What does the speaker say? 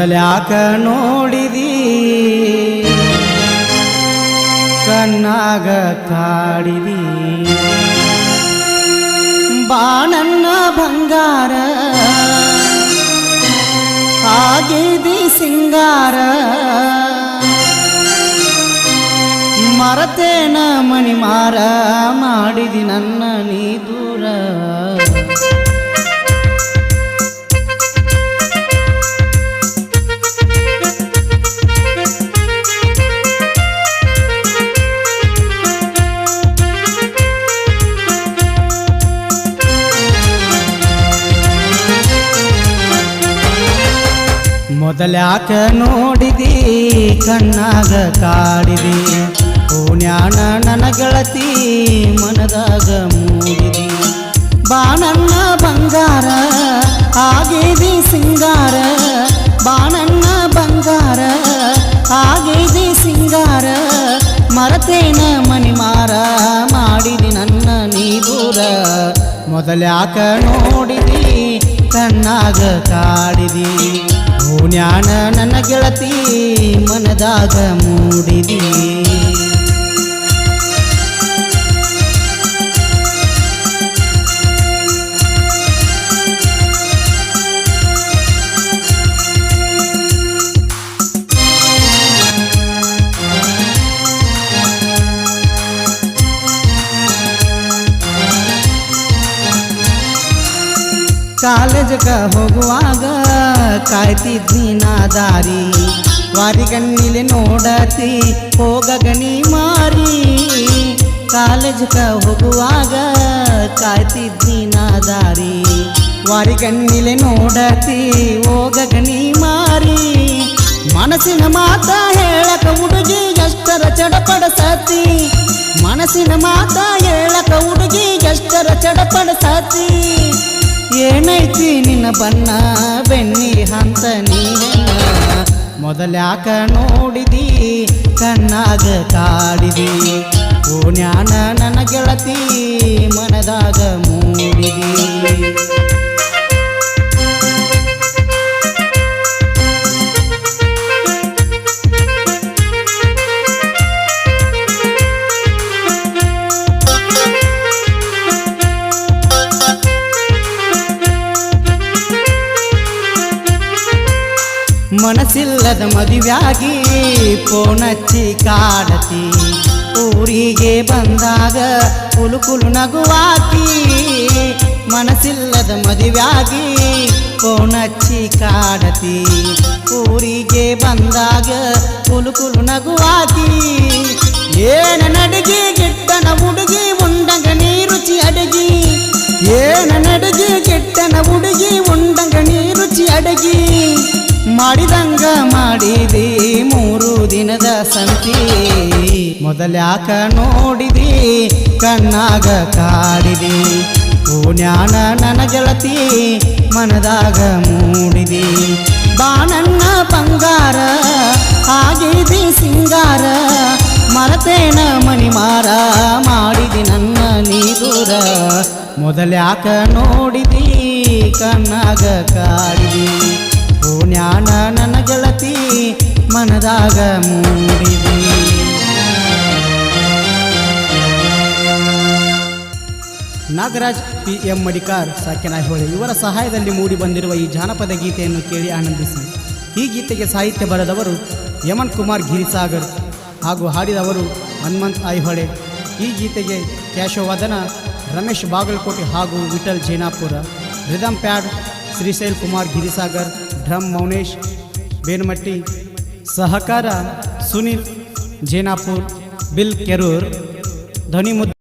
ಮೊದಲ್ಯಾಕ ನೋಡಿದಿ? ಕಣ್ಣಾಗ ಕಾಡಿದಿ? ಬಾಣನ್ನ ಬಂಗಾರ ಆಗಿದಿ ಸಿಂಗಾರ. ಮರತೇನ ಮಣಿಮಾರ ಮಾಡಿದಿ ನನ್ನ ನೀ ದೂರ. ಮೊದಲ್ಯಾಕ ನೋಡಿದಿ, ಕಣ್ಣಾಗ ಕಾಡಿದಿ. ಓಣ್ಯಾಣ ನನ್ನ ಗೆಳತಿ ಮನದಾಗ ಮೂಡಿದಿ. ಬಾಣಣ್ಣ ಬಂಗಾರ ಆಗಿದಿ ಸಿಂಗಾರ. ಬಾಣಣ್ಣ ಬಂಗಾರ ಆಗಿದಿ ಸಿಂಗಾರ. ಮರತೇನ ಮಣಿಮಾರ, ಮಾಡಿದಿ ನನ್ನ ನೀ ದೂರ ಮೊದಲ್ಯಾಕ ನೋಡಿದಿ, ಕಣ್ಣಾಗ ಕಾಡಿದಿ. ಓಣ್ಯಾಣ ನನ್ನ ಗೆಳತಿ ಮನದಾಗ ಮೂಡಿದಿ. ಕಾಲೇಜಗ ಹೋಗುವಾಗ ಕಾಯ್ತಿದ್ನಿ ನಾ ದಾರಿ ವಾರಿಗಣ್ಣಿಲೆ ನೋಡತಿ ಹೋಗಗನಿ ಮಾರಿ. ಕಾಲೇಜಗ ಹೋಗುವಾಗ ಕಾಯ್ತಿದ್ನಿ ನಾ ದಾರಿ ವಾರಿಗಣ್ಣಿಲೆ ನೋಡತಿ ಹೋಗಗನಿ ಮಾರಿ. ಮನಸ್ಸಿನ ಮಾತ ಹೇಳಕ ಹುಡುಗಿ ಎಷ್ಟರ ಚಡಪಡಸತಿ. ಮನಸ್ಸಿನ ಮಾತ ಹೇಳಕ ಹುಡುಗಿ ಎಷ್ಟರ ಚಡಪಡಸತಿ. ಏನೈತಿ ನಿನ್ನ ಬೆನ್ನಿ ಹಂತ ನೀನ ಮೊದಲ್ಯಾಕ ನೋಡಿದಿ ಕಣ್ಣಾಗ ಕಾಡಿದಿ. ಓಣ್ಯಾನ ನನ್ನ ಗೆಳತಿ ಮನದಾಗ ಮೂಡಿದಿ. ಮನಸ್ಸಿಲ್ಲದ ಮದುವೆಯಾಗಿ ಪೋಣಚ್ಚಿ ಕಾಡತಿ. ಊರಿಗೆ ಬಂದಾಗ ಕುಲು ಕುಲು ನಗುವಾಕಿ, ಮನಸ್ಸಿಲ್ಲದ ಮದುವೆಯಾಗಿ ಪೋಣಚ್ಚಿ ಕಾಡತಿ. ಊರಿಗೆ ಬಂದಾಗ ಕುಲು ಕುಲು ನಗುವಾಕಿ, ಏನ ನಡಿಗೆ ಗಿಟ್ಟನ ಹುಡುಗಿ ಮಾಡಿದಂಗ ಮಾಡಿದಿ ಮೂರು ದಿನದ ಸಂತಿ. ಮೊದಲ್ಯಾಕ ನೋಡಿದಿ, ಕಣ್ಣಾಗ ಕಾಡಿದಿ. ಓಣ್ಯಾನ ನನ್ನ ಗೆಳತಿ ಮನದಾಗ ಮೂಡಿದಿ. ಬಾಣಣ್ಣ ಬಂಗಾರ ಆಗಿದಿ ಸಿಂಗಾರ, ಮರತೇನ ಮಣಿಮಾರ ಮಾಡಿದಿ ನನ್ನ ನೀ ದೂರ ಮೊದಲ್ಯಾಕ ನೋಡಿದಿ, ಕಣ್ಣಾಗ ಕಾಡಿದಿ. ಓಣ್ಯಾನ ನನ್ನ ಗೆಳತಿ ಮನದಾಗ ಮೂಡಿದೆ ನಾಗರಾಜ್ ಪಿ ಎಂ ಮಡಿಕಾರ್ ಸಾಕೆನಾಯ್ಹೊಳೆ ಇವರ ಸಹಾಯದಲ್ಲಿ ಮೂಡಿ ಬಂದಿರುವ ಈ ಜಾನಪದ ಗೀತೆಯನ್ನು ಕೇಳಿ ಆನಂದಿಸಿ. ಈ ಗೀತೆಗೆ ಸಾಹಿತ್ಯ ಬರೆದವರು ಯಮನ್ ಕುಮಾರ್ ಗಿರಿಸಾಗರ್ ಹಾಗೂ ಹಾಡಿದವರು ಹನುಮಂತ್ ಐಹೊಳೆ ಈ ಗೀತೆಗೆ ಕ್ಯಾಶೋವಾದನ ರಮೇಶ್ ಬಾಗಲಕೋಟೆ ಹಾಗೂ Vithal Jainapur, rhythm pad, Shrishail Kumar Girisagar drum Maunesh Benamatti सहकारा Sunil Jenapur बिल केरूर ध्वनि मुद्दा